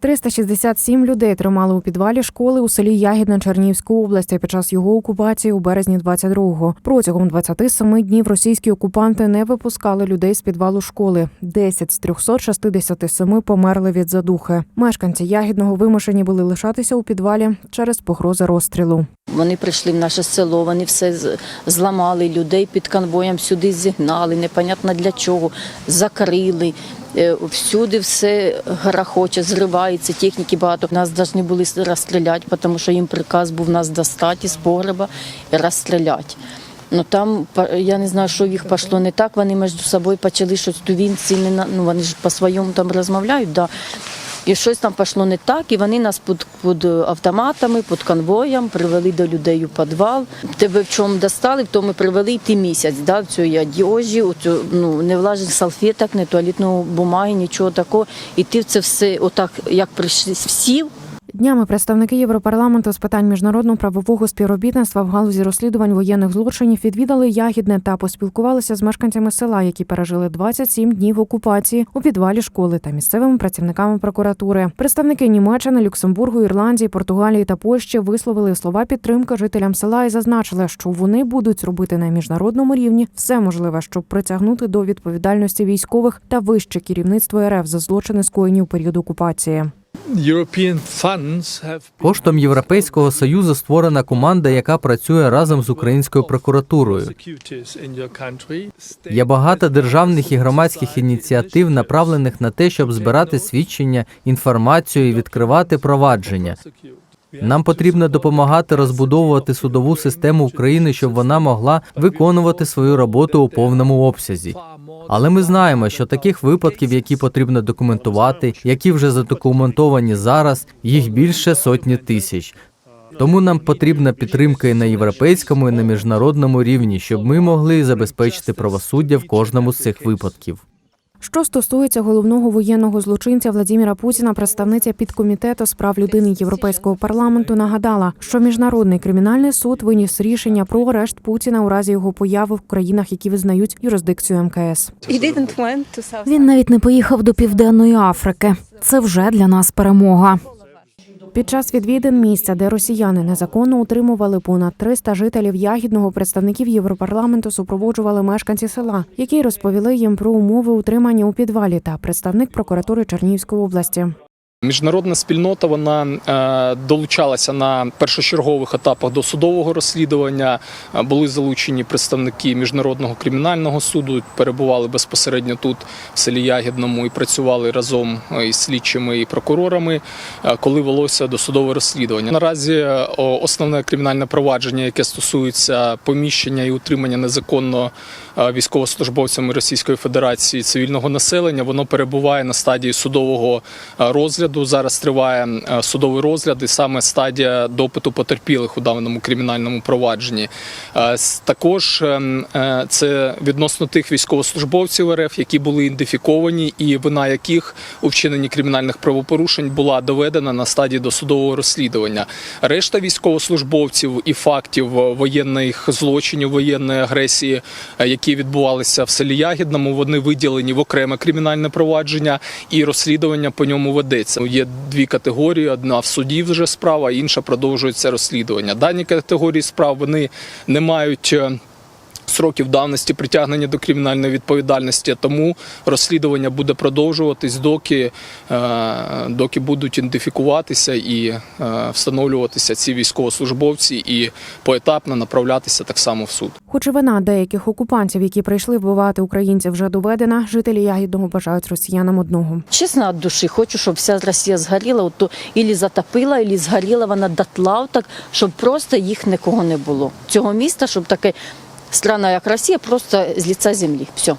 367 людей тримали у підвалі школи у селі Ягідна Чернівської області під час його окупації у березні 22-го. Протягом 27 днів російські окупанти не випускали людей з підвалу школи. 10 з 367 померли від задухи. Мешканці Ягідного вимушені були лишатися у підвалі через погрози розстрілу. Вони прийшли в наше село, вони все зламали людей під конвоєм, сюди зігнали, непонятно для чого, закрили. Е, Всюди все грохоче, зривається, техніки багато. Нас повинні були розстріляти, тому що їм приказ був нас достати з погреба і розстріляти. Ну там я не знаю, що їх пішло не так. Вони між собою почали щось тувінці, не на- ну вони ж по-своєму там розмовляють. Да. І щось там пішло не так, і вони нас під, під автоматами, під конвоєм привели до людей у підвал. Тебе в чому достали, в тому привели і ти місяць, да, в цій одежі, у цю, ну, не влажних салфеток, не туалетної бумаги, нічого такого. І ти в це все, отак, як прийшли, сів, Днями представники Європарламенту з питань міжнародного правового співробітництва в галузі розслідувань воєнних злочинів відвідали Ягідне та поспілкувалися з мешканцями села, які пережили 27 днів окупації у підвалі школи та місцевими працівниками прокуратури. Представники Німеччини, Люксембургу, Ірландії, Португалії та Польщі висловили слова підтримки жителям села і зазначили, що вони будуть робити на міжнародному рівні все можливе, щоб притягнути до відповідальності військових та вище керівництво РФ за злочини скоєні у період окупації. Коштом Європейського союзу створена команда, яка працює разом з українською прокуратурою. Є багато державних і громадських ініціатив, направлених на те, щоб збирати свідчення, інформацію і відкривати провадження. Нам потрібно допомагати розбудовувати судову систему України, щоб вона могла виконувати свою роботу у повному обсязі. Але ми знаємо, що таких випадків, які потрібно документувати, які вже задокументовані зараз, їх більше сотні тисяч. Тому нам потрібна підтримка і на європейському, і на міжнародному рівні, щоб ми могли забезпечити правосуддя в кожному з цих випадків. Що стосується головного воєнного злочинця Владіміра Путіна, представниця підкомітету з прав людини Європейського парламенту нагадала, що міжнародний кримінальний суд виніс рішення про арешт Путіна у разі його появи в країнах, які визнають юрисдикцію МКС. Він навіть не поїхав до південної Африки. Це вже для нас перемога. Під час відвідин місця, де росіяни незаконно утримували понад 300 жителів ягідного, представників Європарламенту супроводжували мешканці села, які розповіли їм про умови утримання у підвалі та представник прокуратури Чернігівської області. Міжнародна спільнота вона е, долучалася на першочергових етапах до судового розслідування. Е, Були залучені представники міжнародного кримінального суду, перебували безпосередньо тут, в селі Ягідному, і працювали разом е, із слідчими і прокурорами, коли велося досудове розслідування. Наразі основне кримінальне провадження, яке стосується поміщення і утримання незаконно військовослужбовцями Російської Федерації цивільного населення, воно перебуває на стадії судового е, розгляду. Зараз триває е, судовий розгляд, і саме стадія допиту потерпілих у даному кримінальному провадженні. Е, Також е, е, це відносно тих військовослужбовців РФ, які були ідентифіковані, і вина яких у вчиненні кримінальних правопорушень була доведена на стадії досудового розслідування. Решта військовослужбовців і фактів воєнних злочинів, воєнної агресії, які відбувалися в селі Ягідному, вони виділені в окреме кримінальне провадження, і розслідування по ньому ведеться. Є дві категорії: одна в суді вже справа, інша продовжується розслідування. Дані категорії справ вони не мають. Е, Сроків давності притягнення до кримінальної відповідальності, тому розслідування буде продовжуватись, доки, е, доки будуть ідентифікуватися і е, встановлюватися ці військовослужбовці і поетапно направлятися так само в суд. Хоч і вина деяких окупантів, які прийшли вбивати українців, вже доведена, жителі ягідного бажають росіянам одного. чесно від душі, хочу, щоб вся Росія згоріла, от то ілі затопила, ілі згоріла вона дотла, так, щоб просто їх нікого не було. Цього міста, щоб таке страна, як Росія, просто з лица землі. Все.